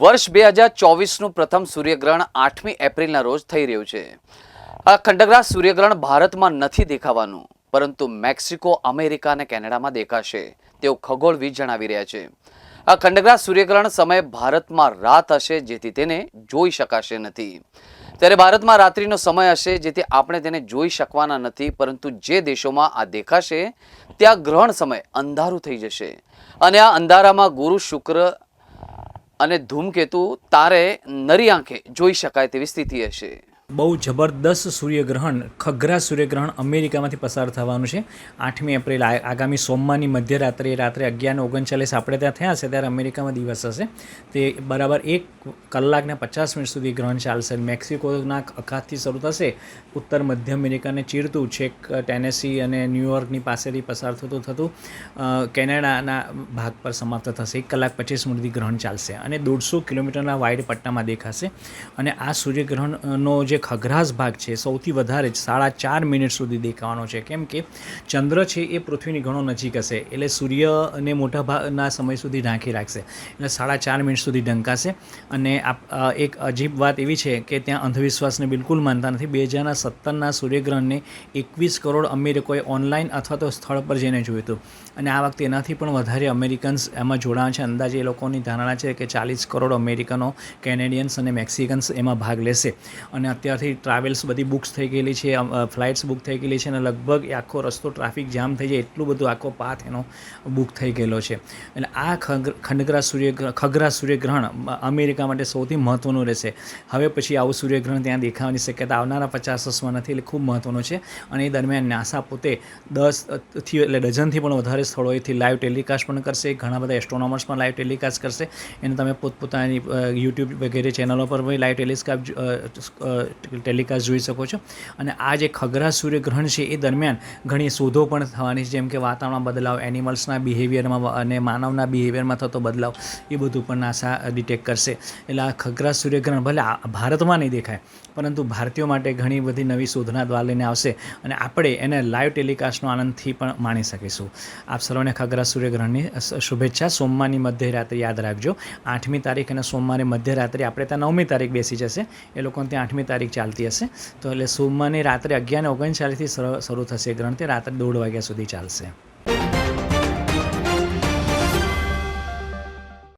વર્ષ બે હજાર ચોવીસનું પ્રથમ સૂર્યગ્રહણ આઠમી એપ્રિલના રોજ થઈ રહ્યું છે. આ ખંડગ્રાસ સૂર્યગ્રહણ ભારતમાં નથી દેખાવાનું, પરંતુ મેક્સિકો, અમેરિકા અને કેનેડામાં દેખાશે તેવું ખગોળવિદ જણાવી રહ્યા છે. આ ખંડગ્રાસ સૂર્યગ્રહણ સમયે ભારતમાં રાત હશે જેથી તેને જોઈ શકાશે નથી. ત્યારે ભારતમાં રાત્રિનો સમય હશે જેથી આપણે તેને જોઈ શકવાના નથી, પરંતુ જે દેશોમાં આ દેખાશે, ત્યાં ગ્રહણ સમય અંધારું થઈ જશે. અને આ અંધારામાં ગુરુ શુક્ર અને ધૂમકેતુ તારે નરી આંખે જોઈ શકાય તેવી સ્થિતિ હશે. બહુ જબરદસ્ત સૂર્યગ્રહણ ખગ્રા સૂર્યગ્રહણ અમેરિકામાંથી પસાર થવાનું છે. આઠમી એપ્રિલ આગામી સોમવારની મધ્યરાત્રે રાત્રે અગિયારને ઓગણચાલીસ આપણે ત્યાં થયા હશે ત્યારે અમેરિકામાં દિવસ હશે. તે બરાબર એક કલાકને પચાસ મિનિટ સુધી ગ્રહણ ચાલશે. મેક્સિકોના અખાતથી શરૂ થશે. ઉત્તર મધ્ય અમેરિકાને ચીરતું છેક ટેનેસી અને ન્યુયોર્કની પાસેથી પસાર થતું થતું કેનેડાના ભાગ પર સમાપ્ત થશે. એક કલાક પચીસ મિનિટથી ગ્રહણ ચાલશે અને દોઢસો કિલોમીટરના વાઇડ પટ્ટામાં દેખાશે. અને આ સૂર્યગ્રહણનો જે ખગ્રાસ ભાગ છે. સૌથી વધારે જ સાડા ચાર મિનિટ સુધી દેખાવાનો છે. કેમ કે ચંદ્ર છે એ પૃથ્વીની ઘણો નજીક હશે. એટલે સૂર્યને મોટા ભાગના સમય સુધી ઢાંકી રાખશે. એટલે સાડા ચાર મિનિટ સુધી ઢંકાશે. અને એક અજીબ વાત એવી છે કે ત્યાં અંધવિશ્વાસને બિલકુલ માનતા નથી. બે હજારના સત્તરના સૂર્યગ્રહણને એકવીસ કરોડ અમેરિકોએ ઓનલાઈન અથવા તો સ્થળ પર જઈને જોયું હતું. અને આ વખતે એનાથી પણ વધારે અમેરિકન્સ એમાં જોડાણ છે. અંદાજે એ લોકોની ધારણા છે કે ચાલીસ કરોડ અમેરિકનો, કેનેડિયન્સ અને મેક્સિકન્સ એમાં ભાગ લેશે. અને અત્યારથી ટ્રાવેલ્સ બધી બુક્સ થઈ ગયેલી છે ફ્લાઇટ્સ બુક થઈ ગયેલી છે અને લગભગ આખો રસ્તો ટ્રાફિક જામ થઈ જાય એટલું બધું આખો પાથ એનો બુક થઈ ગયેલો છે. એટલે આ ખંડગ્રા સૂર્ય ખગરા સૂર્યગ્રહણ અમેરિકા માટે સૌથી મહત્ત્વનું રહેશે. હવે પછી આવું સૂર્યગ્રહણ ત્યાં દેખાવાની શક્યતા આવનારા પચાસ વર્ષમાં નથી, એટલે ખૂબ મહત્ત્વનું છે. અને એ દરમિયાન નાસા પોતે દસથી એટલે ડઝનથી પણ વધારે સ્થળોએથી લાઈવ ટેલિકાસ્ટ પણ કરશે, ઘણા બધા એસ્ટ્રોનોમર્સ પણ લાઈવ ટેલિકાસ્ટ કરશે. એને તમે પોતપોતાની યુટ્યુબ વગેરે ચેનલો પર લાઈવ ટેલિસ્કાપ ટેલિકાસ્ટ જોઈ શકો છો. અને આ જે ખગરા સૂર્યગ્રહણ છે, એ દરમિયાન ઘણી શોધો પણ થવાની છે, જેમ કે વાતાવરણમાં બદલાવ એનિમલ્સના બિહેવિયરમાં અને માનવના બિહેવિયરમાં થતો બદલાવ, એ બધું પણ નાસા ડિટેક્ટ કરશે. એટલે આ ખગરા સૂર્યગ્રહણ ભલે ભારતમાં નહીં દેખાય, પરંતુ ભારતીયો માટે ઘણી બધી નવી શોધના દ્વાર લઈને આવશે અને આપણે એને લાઈવ ટેલિકાસ્ટનો આનંદથી પણ માણી શકીશું. આપ સર્વને ખગરા સૂર્યગ્રહણની શુભેચ્છા. સોમવારની મધ્યરાત્રે યાદ રાખજો. આઠમી તારીખ અને સોમવારે મધ્યરાત્રે, આપણે ત્યાં નવમી તારીખ બેસી જશે. એ લોકોને ત્યાં આઠમી તારીખ ચાલતી હશે. તો એટલે સોમવારની રાત્રે અગિયાર ઓગણચાલીસથી શરૂ થશે ગ્રહણ તે રાત્રે દોઢ વાગ્યા સુધી ચાલશે.